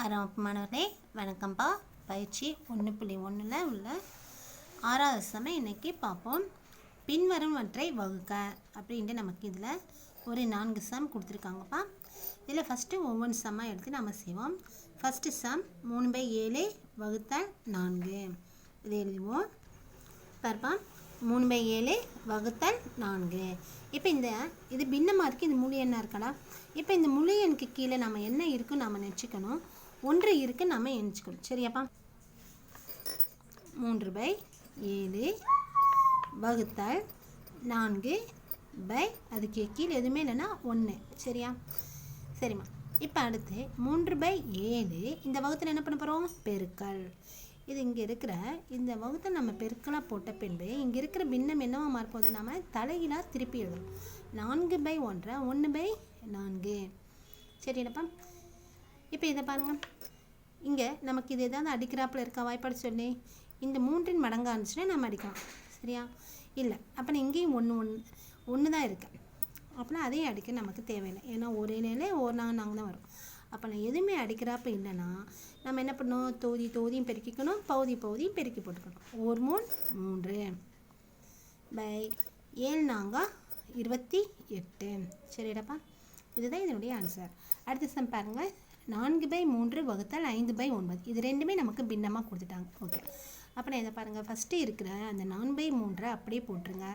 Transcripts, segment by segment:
ஆறாம் மாணவர்களே வணக்கம்ப்பா பயிற்சி ஒன்று புள்ளி ஒன்றில் உள்ள ஆறாவது சமயம் இன்னைக்கு பார்ப்போம். பின்வரும்வற்றை வகுக்க அப்படின்ட்டு நமக்கு இதில் ஒரு நான்கு சம் கொடுத்துருக்காங்கப்பா. இதில் ஃபஸ்ட்டு ஒவ்வொரு சம்மாக எடுத்து நம்ம செய்வோம். ஃபஸ்ட்டு சம் மூணு பை ஏழு வகுத்தல் நான்கு. இதை எழுதுவோம். பாருப்பா. மூணு பை ஏழு வகுத்தல் நான்கு. இப்போ இந்த இது பின்னமாக இருக்குது இது முழு எண்ணாக இருக்கடா? இப்போ இந்த முழு எண்ணுக்கு கீழே நம்ம என்ன இருக்குன்னு நம்ம நினச்சிக்கணும். ஒன்று இருக்கு நம்ம எண்ணிச்சுக்கணும். சரியாப்பா? மூன்று பை ஏழு வகுத்தல் நான்கு பை அதுக்கு கீழே எதுவுமே இல்லைன்னா ஒன்று. சரியா? சரிம்மா. இப்போ அடுத்து மூன்று பை ஏழு இந்த வகுத்தில் என்ன பண்ண போகிறோம் பெருக்கல். இது இங்கே இருக்கிற இந்த வகுத்தை நம்ம பெருக்கலாக போட்ட பின்பு இங்கே இருக்கிற பின்னம் என்னவா மாறப்போகுது? நம்ம தலையிலாக திருப்பி எழுதணும். நான்கு பை ஒன்றை ஒன்று பை நான்கு. சரிடப்பா இப்போ இதை பாருங்கள் இங்கே நமக்கு இது ஏதாவது அடிக்கிறாப்பில் இருக்கா? வாய்ப்பாடு சொல்லி. இந்த மூன்றின் மடங்காக இருந்துச்சுன்னா நம்ம அடிக்கலாம். சரியா? இல்லை. அப்போ இங்கேயும் ஒன்று ஒன்று ஒன்று தான் இருக்கேன். அப்படின்னா அதையும் அடிக்க நமக்கு தேவையில்லை. ஏன்னா ஒரே நிலையிலே ஒரு நாங்கள் நாங்கள் தான் வரும். அப்போ நான் எதுவுமே அடிக்கிறாப்ப இல்லைன்னா நம்ம என்ன பண்ணணும்? தொகுதி தொகுதியும் பெருக்கிக்கணும். பகுதி பகுதியும் பெருக்கி போட்டுக்கணும். ஒரு மூணு மூன்று. பை ஏழு நாங்கா இருபத்தி எட்டு. சரிடாப்பா இதுதான் இதனுடைய ஆன்சர் அடுத்த சம் பாருங்கள் நான்கு பை மூன்று வகுத்தால் ஐந்து பை ஒன்பது. இது ரெண்டுமே நமக்கு பின்னமாக கொடுத்துட்டாங்க. ஓகே அப்போ நான் இதை பாருங்கள் ஃபஸ்ட்டு இருக்கிற அந்த நான்கு பை மூன்றை அப்படியே போட்டுருங்க.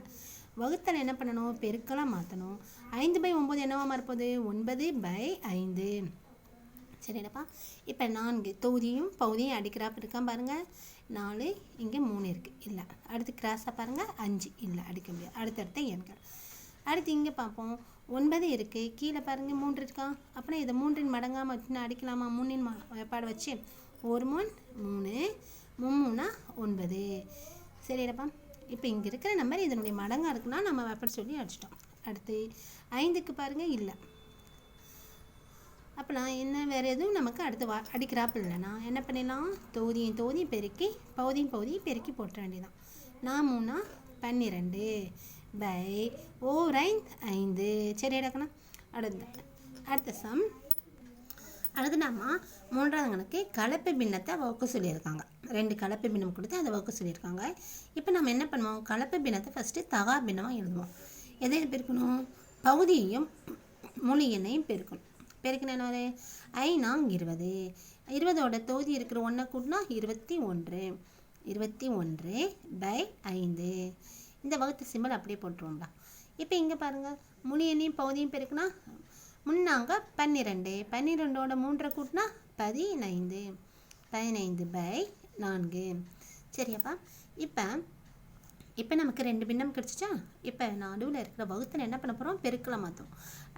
வகுத்தல் என்ன பண்ணணும்? பெருக்கலாக மாற்றணும் ஐந்து பை ஒம்பது என்னவா மாறப்போகுது? ஒன்பது பை ஐந்து. சரிடப்பா இப்போ நான்கு தொகுதியும் பகுதியும் அடிக்கிறாப்பு இருக்கான் பாருங்கள் நாலு இங்கே மூணு இருக்குது இல்லை. அடுத்து கிராஸாக பாருங்கள் அஞ்சு. இல்லை அடிக்க முடியாது. அடுத்தடுத்த எண்கள். அடுத்து இங்கே பார்ப்போம் ஒன்பது இருக்குது கீழே பாருங்கள் மூன்று இருக்கா? அப்புறம் இதை மூன்றின் மடங்காமல் வச்சு அடிக்கலாமா? மூணின் வேப்பாடு வச்சு. ஒரு மூணு மூணு. மும்மூணா ஒன்பது. சரிடப்பா இப்போ இங்கே இருக்கிற நம்பர் இதனுடைய மடங்காக இருக்குன்னா நம்ம வேப்பாடு சொல்லி அடிச்சிட்டோம். அடுத்து ஐந்துக்கு பாருங்கள் இல்லை. அப்போ நான் என்ன வேறு எதுவும் நமக்கு அடுத்து வா அடிக்கிறாப்பு இல்லைனா என்ன பண்ணிடலாம்? தொகுதியும் தொகுதியும் பெருக்கி பகுதியும் பகுதியும் பெருக்கி போட்ட வேண்டியதான் நான் மூணா? பன்னிரெண்டு. பை ஓ ஐந்து ஐந்து சரி எடுக்கணும் அடுத்த அடுத்த சம் அடுத்து நம்ம மூன்றாவது கணக்கு கலப்பு பின்னத்தை வகுக்க சொல்லியிருக்காங்க ரெண்டு கலப்பு பின்னம் கொடுத்து அதை வகுக்க சொல்லியிருக்காங்க இப்போ நம்ம என்ன பண்ணுவோம் கலப்பு பின்னத்தை ஃபஸ்ட்டு தகா பின்னமாக எழுதுவோம் எதை பெருக்கணும் பகுதியையும் மொழி எண்ணையும் பெருக்கணும் பெருக்கணும் என்ன வரும் ஐநாங் இருபது இருபதோட தொகுதி இருக்கிற ஒன்றை கூட்டினா இருபத்தி ஒன்று இருபத்தி ஒன்று பை ஐந்து இந்த வகுத்து சிம்பிள் அப்படியே போட்டுருவோம்டா. இப்போ இங்கே பாருங்கள் முழியனையும் பகுதியும் பெருக்குனா முன்னாங்க பன்னிரெண்டு பன்னிரெண்டோட மூன்றை கூட்டினா பதினைந்து. பதினைந்து பை நான்கு. சரியாப்பா? இப்போ இப்போ நமக்கு ரெண்டு பின்னம் கிடச்சிச்சா? இப்போ நடுவில் இருக்கிற வகுத்தில் என்ன பண்ண போகிறோம் பெருக்கலை மாற்றோம்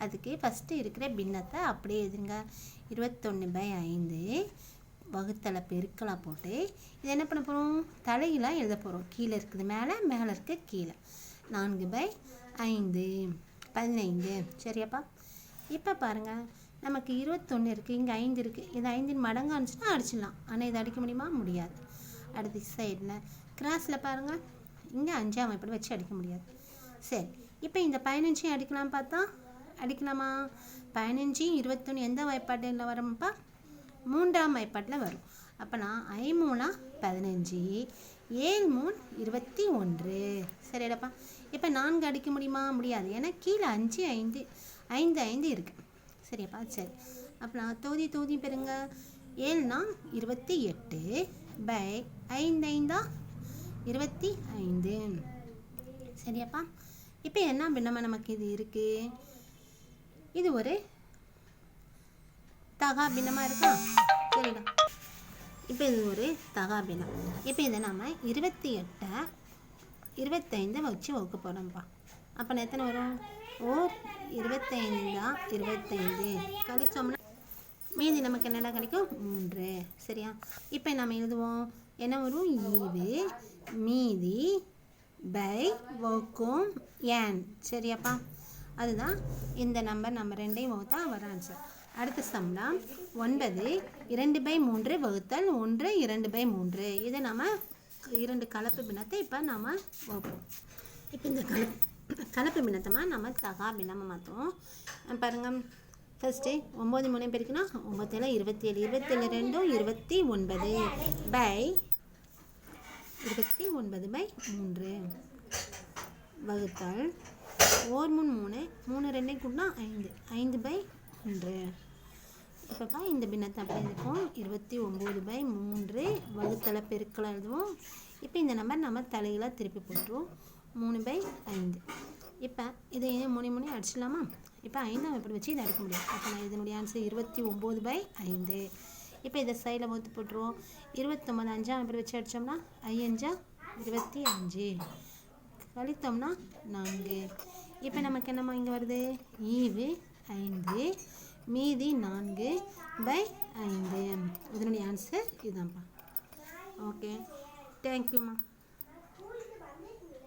அதுக்கு ஃபஸ்ட்டு இருக்கிற பின்னத்தை அப்படியே எதுங்க இருபத்தொன்று பை ஐந்து வகுத்தலை பெருக்கலாக போட்டு இது என்ன பண்ண போகிறோம் தலையிலாம் எழுத போகிறோம் கீழே இருக்குது மேலே மேலே இருக்க கீழே. நான்கு பை ஐந்து. பதினைந்து. சரியாப்பா? இப்போ பாருங்கள் நமக்கு இருபத்தொன்று இருக்குது இங்கே ஐந்து இருக்குது இது ஐந்தின் மடங்கு அனுச்சுன்னா அடிச்சிடலாம். ஆனால் இதை அடிக்க முடியுமா? முடியாது. அடுத்த சைடில் கிராஸில் பாருங்கள் இங்கே அஞ்சாம் இப்படி வச்சு அடிக்க முடியாது. சரி. இப்போ இந்த பதினஞ்சையும் அடிக்கலாம் பார்த்தா அடிக்கலாமா? பதினஞ்சையும் இருபத்தொன்று எந்த வாய்ப்பாட்டில் வரும்ப்பா? மூன்றாம் மைப்பாட்டில் வரும். அப்போ நான் ஐமூணா பதினஞ்சு ஏழு மூணு இருபத்தி ஒன்று. சரிடாப்பா இப்போ நான்கு அடிக்க முடியுமா? முடியாது. ஏன்னா கீழே அஞ்சு ஐந்து ஐந்து ஐந்து இருக்குது சரியாப்பா சரி. அப்போ நான் தொகுதி தொகுதி பெறுங்க. ஏழுனா இருபத்தி எட்டு பை ஐந்து ஐந்தா இருபத்தி ஐந்து. சரியாப்பா. இப்போ என்ன பின்னமாக நமக்கு இது இருக்குது இது ஒரு தகா பின்னமாக இருக்கா? சரிடா. இப்போ இது ஒரு தகா பின்னம். இப்போ இதை நம்ம இருபத்தி எட்டை இருபத்தைந்தை வச்சு வகுக்க போகிறோம்ப்பா அப்போ நான் எத்தனை வரும்? ஓ இருபத்தைந்தா இருபத்தைந்து. கழிச்சோம்னா மீதி நமக்கு என்னடா கிடைக்கும்? மூன்று. சரியா? இப்போ நம்ம எழுதுவோம். என்ன வரும்? ஈவு மீதி பை வகுக்கும் ஏன் சரியாப்பா? அதுதான் இந்த நம்பர் நம்ம ரெண்டையும் வகுத்தா வர ஆன்சர் அடுத்த சம்பளம் ஒன்பது இரண்டு பை மூன்று வகுத்தல் ஒன்று இரண்டு பை மூன்று. இதை நம்ம இரண்டு கலப்பு பின்னத்தை இப்போ நாம் வைப்போம் இப்போ இந்த கலப்பு கலப்பு பின்னத்தமாக நம்ம தகா பின்னமாக மாற்றுவோம் பாருங்கள் ஃபஸ்ட்டு ஒம்பது மூணு பெருக்குனா ஒம்பத்தேழு இருபத்தி ஏழு இருபத்தேழு ரெண்டும் இருபத்தி ஒன்பது பை இருபத்தி ஒன்பது பை மூன்று. வகுத்தல் ஓர் மூணு மூணு மூணு ரெண்டே கூட்டினா ஐந்து. ஐந்து பை ஒன்று இப்போப்பா இந்த பின்னத்தை அப்படி இருக்கும் இருபத்தி ஒம்பது பை மூன்று வகுத்தலை பெருக்கலை எழுதுவோம். இப்போ இந்த நம்பர் நம்ம தலையில் திருப்பி போட்டுருவோம். மூணு பை ஐந்து. இப்போ இதை மூணு மூணு அடிச்சிடலாமா? இப்போ ஐந்தாம் எப்படி வச்சு இதை அடிக்க முடியும். அப்போ நான் இதனுடைய ஆன்சர் இருபத்தி ஒம்பது பை ஐந்து. இப்போ இதை சைடில் ஒத்து போட்டுருவோம். இருபத்தொம்பது அஞ்சாம் எப்படி வச்சு அடித்தோம்னா ஐயஞ்சா இருபத்தி அஞ்சு. கழித்தோம்னா நான்கு. இப்போ நமக்கு என்னம்மா இங்கே வருது? ஈவு ஐந்து. மீதி நான்கு பை ஐந்து. இதனுடைய ஆன்சர் இதுதான்ப்பா. ஓகே தேங்க்யூம்மா